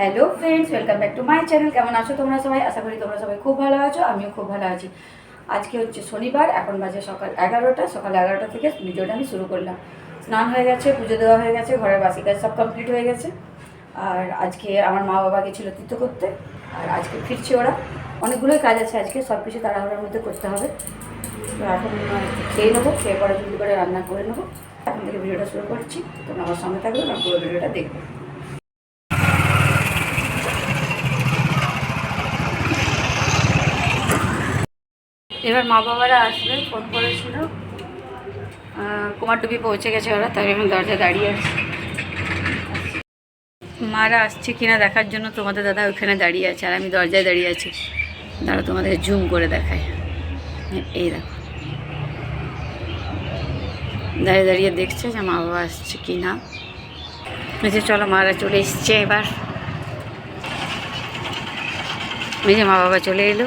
Hello friends welcome back to my channel কেমন আছো তোমরা সবাই? আশা করি তোমরা সবাই খুব ভালো আছো, আমিও খুব ভালো আছি। আজকে হচ্ছে শনিবার, এখন বাজে সকাল এগারোটা সকাল এগারোটা থেকে ভিডিওটা আমি শুরু করলাম। স্নান হয়ে গেছে, পুজো দেওয়া হয়ে গেছে, ঘরের বাসি কাজ সব কমপ্লিট হয়ে গেছে। আর আজকে আমার মা বাবা গেছিল তীর্থ করতে, আর আজকে ফিরছে ওরা। অনেকগুলোই কাজ আছে আজকে সব কিছু তাড়াহুড়োর মধ্যে করতে হবে। এখন খেয়ে নেব, খেয়ে পরে জলদি করে রান্না করে নেব। এখন থেকে ভিডিওটা শুরু করছি, তোমরা আমার সঙ্গে থাকবে আর পুরো ভিডিওটা দেখবে। এবার মা বাবারা আসবে ফোন করেছিল। কুমারটুপি পৌঁছে গেছে ওরা, তাই এখন দরজা দাঁড়িয়ে আছে। মারা আসছে কিনা দেখার জন্য তোমাদের দাদা ওইখানে দাঁড়িয়ে আছে, আর আমি দরজায় দাঁড়িয়ে আছি। দাঁড়া তোমাদের জুম করে দেখায় এই দেখো। দাঁড়িয়ে দাঁড়িয়ে দেখছে যে মা বাবা আসছে কি না যে চলো, মারা চলে এসছে এবার। এই মা বাবা চলে এলো।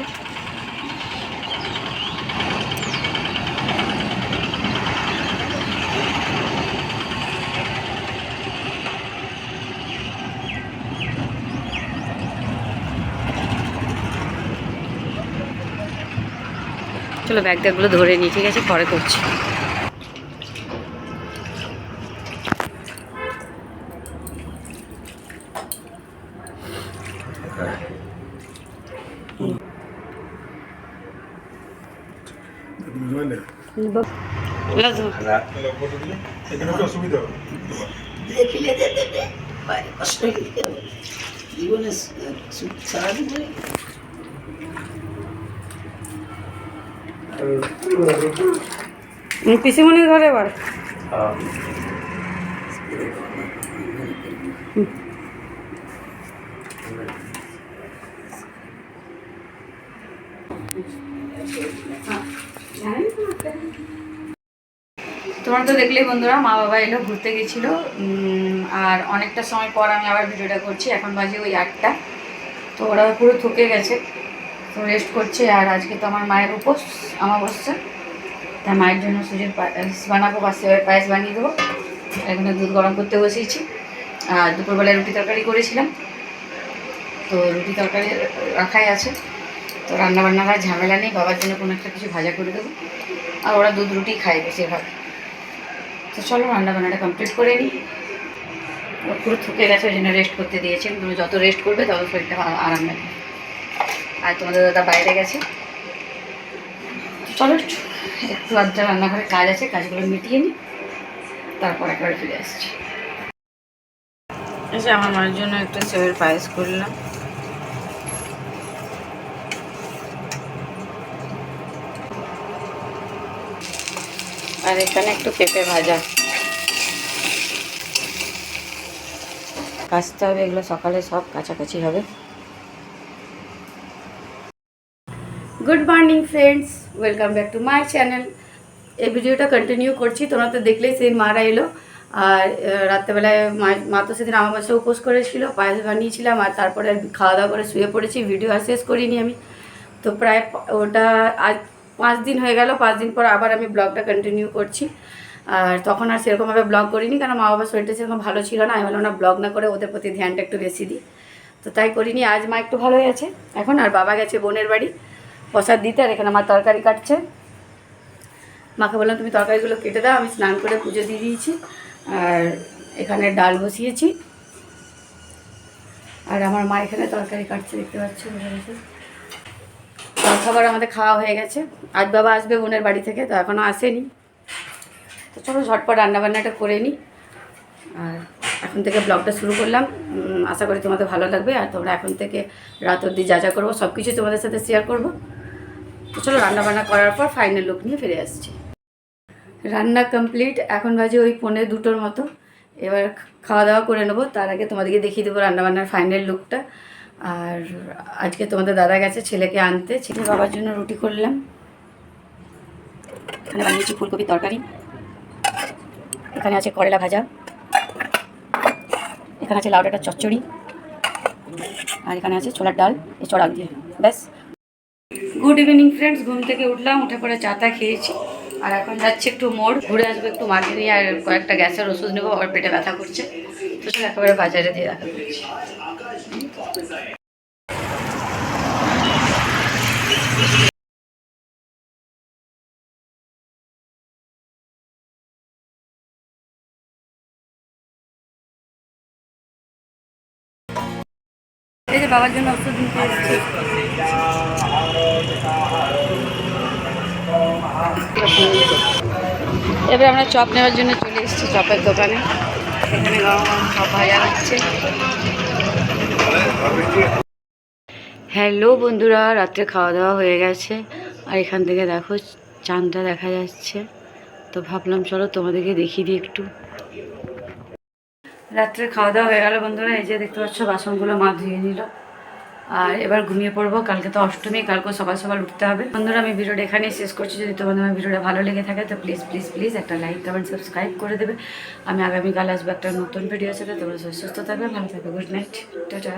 চলো ব্যাগ ট্যাগগুলো ধরে নিই ঠিক আছে? পরে করছি। জীবনে সারাদিন পিসিমণির ঘরে এবার? তোমরা তো দেখলেই বন্ধুরা, মা বাবা এলো, ঘুরতে গেছিল। আর অনেকটা সময় পর আমি আবার ভিডিওটা করছি। এখন বাজে ওই আটটা। তো ওরা পুরো থকে গেছে। তো রেস্ট করছে আর আজকে তো আমার মায়ের উপোস আমাবস্যা তাই মায়ের জন্য সুজির পায়েস বানাবো বা সেবার পায়েস বানিয়ে দেবো। এখানে দুধ গরম করতে বসিয়েছি। আর দুপুরবেলায় রুটি তরকারি করেছিলাম। তো রুটি তরকারি রাখাই আছে। তো রান্না বান্নার আর ঝামেলা নেই। বাবার জন্য কোনো একটা কিছু ভাজা করে দেবো। আর ওরা দুধ রুটি খায় বেশিরভাগ। তো চলো রান্না বান্নাটা কমপ্লিট করে নিই। পুরো থুকে গেছে, ওই জন্য রেস্ট করতে দিয়েছেন তুমি যত রেস্ট করবে তত শরীরটা আরাম লাগবে। আর তোমাদের দাদা বাইরে গেছে। চলো। একটু আধটা রান্নাঘরে কাজ আছে কাজগুলো মিটিয়ে নিই তারপর একবার ফিরে আসছি। আচ্ছা আমার মায়ের জন্য একটা সেবের পায়েস করলাম। আর এখানে একটু পেঁপে ভাজা। কাচতে হবে এগুলো সকালে সব কাছাকাছি হবে। Good morning friends welcome back to my channel এই ভিডিওটা কন্টিনিউ করছি। তোমরা তো দেখলেই সেদিন মারা এলো। আর রাত্রেবেলায় মা তো সেদিন আমার বাসায় উপোস করেছিল। পায়েস বানিয়েছিলাম আর তারপরে খাওয়া দাওয়া করে শুয়ে পড়েছি। ভিডিও আর শেষ করিনি আমি। তো প্রায় ওটা আজ পাঁচ দিন হয়ে গেল। পাঁচ দিন পর আবার আমি ব্লগটা কন্টিনিউ করছি। আর তখন আর সেরকমভাবে ব্লগ করিনি। কারণ মা বাবার শরীরটা সেরকম ভালো ছিল না। আমি বললাম, না, ব্লগ না করে ওদের প্রতি ধ্যানটা একটু বেশি দিই। তো তাই করিনি। আজ মা একটু ভালোই আছে। এখন আর বাবা গেছে বোনের বাড়ি। প্রসাদ দিতে আর এখানে আমার তরকারি কাটছে। মাকে বললাম, তুমি তরকারিগুলো কেটে দাও, আমি স্নান করে পুজো দিয়ে দিয়েছি। আর এখানে ডাল বসিয়েছি। আর আমার মা এখানে তরকারি কাটছে, দেখতে পাচ্ছ? বোঝা খাবার আমাদের খাওয়া হয়ে গেছে। আজ বাবা আসবে বোনের বাড়ি থেকে, তো এখনও আসেনি। তো চলো ঝটপট রান্নাবান্নাটা করে নিই আর এখন থেকে ব্লগটা শুরু করলাম। আশা করি তোমাদের ভালো লাগবে। আর তোমরা এখন থেকে রাত অবধি যা যা করব সব কিছু তোমাদের সাথে শেয়ার করব। তো চলো রান্নাবান্না করার পর ফাইনাল লুক নিয়ে ফিরে আসছি। রান্না কমপ্লিট এখন বাজে ওই পনেরো দুটোর মতো। এবার খাওয়া দাওয়া করে নেব, তার আগে তোমাদেরকে দেখিয়ে দেবো রান্নাবান্নার ফাইনাল লুকটা আর আজকে তোমাদের দাদা গেছে ছেলেকে আনতে ছেলে বাবার জন্য রুটি করলাম। এখানে বানিয়েছি ফুলকপির তরকারি। এখানে আছে করলা ভাজা। এখানে আছে লাউ ডাঁটার চচ্চড়ি। আর এখানে আছে ছোলার ডাল এই চড়াক দিয়ে। ব্যাস। গুড ইভিনিং ফ্রেন্ডস ঘুম থেকে উঠলাম, উঠে পরে চা টা খেয়েছি। আর এখন যাচ্ছি একটু মোড়, ঘুরে আসব একটু মাকে নিয়ে আর কয়েকটা গ্যাসের ওষুধ নেব আবার পেটে ব্যথা করছে। তো সেটা একেবারে বাজারে দিয়ে দেখা করছি। বাবার জন্য ওষুধ নিতে এসেছি। এবার আমরা চপ নেওয়ার জন্য চলে এসেছি চপের দোকানে। এখানে গরম চপ ভাজা হচ্ছে হ্যালো বন্ধুরা, রাত্রে খাওয়া দাওয়া হয়ে গেছে। আর এখান থেকে দেখো, চাঁদটা দেখা যাচ্ছে। তো ভাবলাম, চলো তোমাদেরকে দেখিয়ে দিই একটু। রাত্রে খাওয়া দাওয়া হয়ে গেল বন্ধুরা, এই যে দেখতে পাচ্ছ, বাসনগুলো মা ধুয়ে নিল। আর এবার ঘুমিয়ে পড়ব, কালকে তো অষ্টমী কালকে সকাল সকাল উঠতে হবে। বন্ধুরা, আমি ভিডিওটা এখানেই শেষ করছি। যদি তোমাদের আমার ভিডিওটা ভালো লেগে থাকে, তো প্লিজ প্লিজ প্লিজ একটা লাইক কমেন্ট সাবস্ক্রাইব করে দেবে। আমি আগামীকাল আসব একটা নতুন ভিডিও সাথে। তোমরা সুস্থ থাকবে, ভালো থাকবে। Good night tata